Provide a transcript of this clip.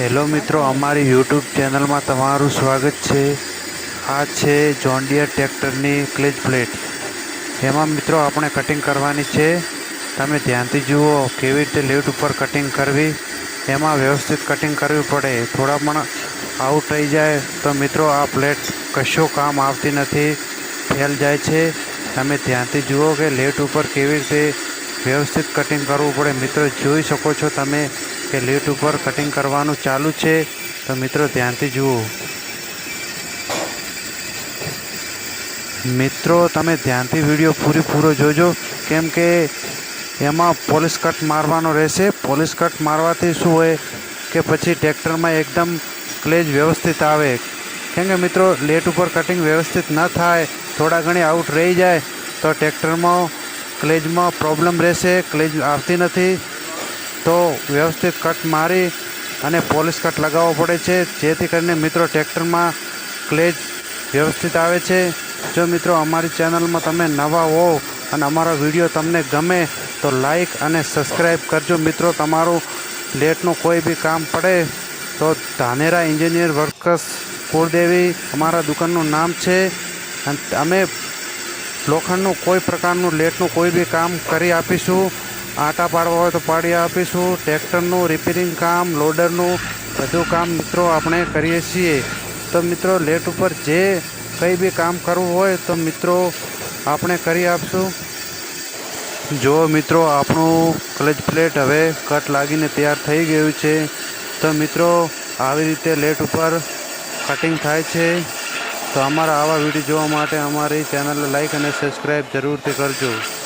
Hello મિત્રો, અમારી YouTube ચેનલમાં તમારું સ્વાગત છે. આ છે જોન્ડિયર ટ્રેક્ટરની ક્લેજ પ્લેટ. એમાં મિત્રો આપણે કટિંગ કરવાની છે. તમે ધ્યાનથી જુઓ કેવી રીતે લેફ્ટ ઉપર કટિંગ કરવી. એમાં વ્યવસ્થિત કટિંગ કરવી પડે. થોડા પણ આઉટ થઈ જાય તો મિત્રો આ પ્લેટ કશો કામ આવતી નથી. ફેલ જાય છે. તમે ધ્યાનથી જુઓ કે લેફ્ટ ઉપર કેવી રીતે વ્યવસ્થિત કટિંગ કરવું પડે. મિત્રો જોઈ શકો છો તમે. કે લેટ ઉપર કટિંગ કરવાનું ચાલુ છે, તો મિત્રો ધ્યાનથી જુઓ. મિત્રો, તમે ધ્યાનથી વીડિયો પૂરેપૂરો જોજો, કેમ કે એમાં પોલીસ કટ મારવાનો રહેશે. પોલીસ કટ મારવાથી શું હોય કે પછી ટ્રેક્ટરમાં એકદમ ક્લેજ વ્યવસ્થિત આવે. કેમ કે મિત્રો, લેટ ઉપર કટિંગ વ્યવસ્થિત ન થાય, થોડા ઘણી આઉટ રહી જાય, તો ટ્રેક્ટરમાં ક્લેજમાં પ્રોબ્લેમ રહેશે, ક્લેજ આવતી નથી. તો વ્યવસ્થિત કટ મારી અને પોલીસ કટ લગાવવો પડે છે. જેથી કરીને મિત્રો ટ્રેક્ટરમાં ક્લેજ વ્યવસ્થિત આવે છે. જો મિત્રો અમારી ચેનલમાં તમે નવા હો અને અમારો વીડિયો તમને ગમે તો લાઈક અને સબસ્ક્રાઈબ કરજો. મિત્રો, તમારું લેટનું કોઈ બી કામ પડે તો ધાનેરા એન્જિનિયર વર્કર્સ કુળદેવી અમારા દુકાનનું નામ છે. અને અમે લોખંડનું કોઈ પ્રકારનું લેટનું કોઈ બી કામ કરી આપીશું. આટા પાડવા હોય તો પાડી આપીશું. ટ્રેક્ટરનું રિપેરિંગ કામ લોડરનું બધું કામ મિત્રો આપણે કરીએ છીએ. તો મિત્રો, લેટ ઉપર જે કંઈ બી કામ કરવું હોય તો મિત્રો આપણે કરી આપશું. જો મિત્રો, આપણું ક્લચ પ્લેટ હવે કટ લાગીને તૈયાર થઈ ગયું છે, તો મિત્રો, આવી રીતે લેટ ઉપર કટિંગ થાય છે. તો અમારા આવા વીડિયો જોવા માટે અમારી ચેનલને લાઈક અને સબસ્ક્રાઈબ જરૂરથી કરજો.